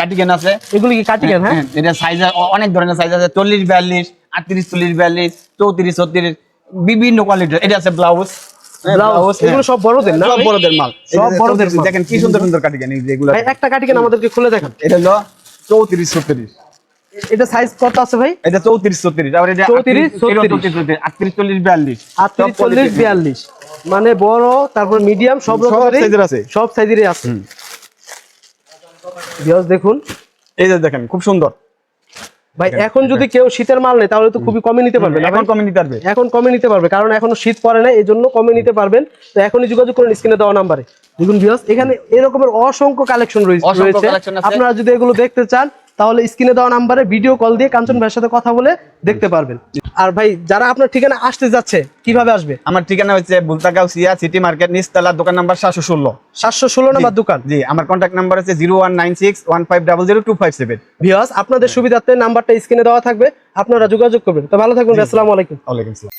কাঞ্চন আছে। এগুলি কি কাটিকেন হ্যাঁ হ্যাঁ, এটা সাইজ অনেক ধরনের সাইজ আছে। চল্লিশ বিয়াল্লিশ আটত্রিশ চল্লিশ বিয়াল্লিশ চৌত্রিশ ছত্রিশ বিভিন্ন কোয়ালিটির এটা আছে ব্লাউজ ব্লাউজ সব বড়দের না? হ্যাঁ, সব বড়দের মাল। সব বড়দের দেখেন কি সুন্দর সুন্দর কাটিকেন যেগুলো একটা কাটিকেন আমাদেরকে খুলে দেখান। এটা হলো চৌত্রিশ ছত্রিশ। এটা সাইজ কত আছে ভাই? এটা চৌত্রিশ ছত্রিশ। আবার এটা 34, 34 আটত্রিশ চল্লিশ বিয়াল্লিশ। আটত্রিশ চল্লিশ বিয়াল্লিশ। মানে বড় তারপর মিডিয়াম সব সব রকমেরই size এর আছে। সব সাইজেরই আছে। ভিউয়ার্স দেখুন। এই যে দেখেন খুব সুন্দর। ভাই এখন যদি কেউ শীতের মাল নেয় তাহলে তো খুবই কমে নিতে পারবে এখন কমে নিতে পারবে। এখন কমে নিতে পারবে কারণ এখনও শীত পড়ে না এই জন্য কমে নিতে পারবেন। তো এখনই যোগাযোগ করুন স্ক্রিনে দেওয়া নাম্বারে। দেখুন ভিউয়ার্স এখানে এরকমের অসংখ্য কালেকশন রয়েছে অসংখ্য রয়েছে। আছে। আপনারা যদি এগুলো দেখতে চান তাহলে স্ক্রিনে দেওয়া নাম্বারে ভিডিও কল দিয়ে কাঞ্চন ভাইয়ের সাথে কথা বলে দেখতে পারবেন। আর ভাই যারা আপনার ঠিকানা আসতে যাচ্ছে কীভাবে আসবে? আমার ঠিকানা হচ্ছে বুলতাগাঁও সিয়া সিটি মার্কেট নিচতলা দোকান নাম্বার সাতশো ষোলো। সাতশো ষোলো নম্বর দোকান? জি আমার কন্ট্যাক্ট নাম্বার হচ্ছে zero one nine six one five double zero two five seven viewers আপনাদের সুবিধার্থে নাম্বারটা স্ক্রিনে দেওয়া থাকবে আপনারা যোগাযোগ করবেন। তো ভালো থাকবেন আসসালামু আলাইকুম। ওয়ালাইকুম আসসালাম।